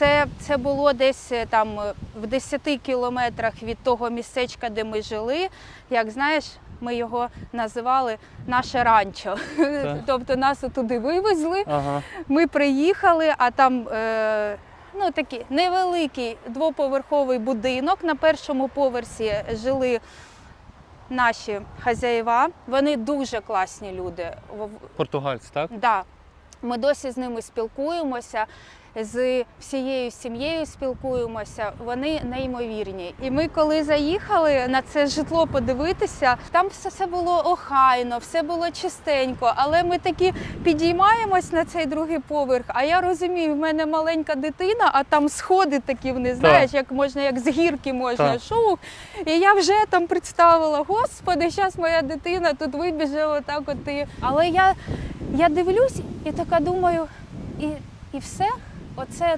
Це, це було десь е, там е, в 10 кілометрах від того містечка, де ми жили. Як знаєш, ми його називали наше ранчо. Тобто нас туди вивезли. Ага. Ми приїхали, а там е, ну, такий невеликий двоповерховий будинок. На першому поверсі жили наші хазяїва. Вони дуже класні люди. В- Португальць, так? Да. Ми досі з ними спілкуємося, з всією сім'єю спілкуємося. Вони неймовірні. І ми, коли заїхали на це житло подивитися, там все, було охайно, все було чистенько. Але ми такі підіймаємось на цей другий поверх. А я розумію, в мене маленька дитина, а там сходи такі вниз, знаєш, як можна, як з гірки можна Так. шух. І я вже там представила, господи, зараз моя дитина тут вибіже отак от і. Але я, я дивлюсь і така думаю, і, і все, оце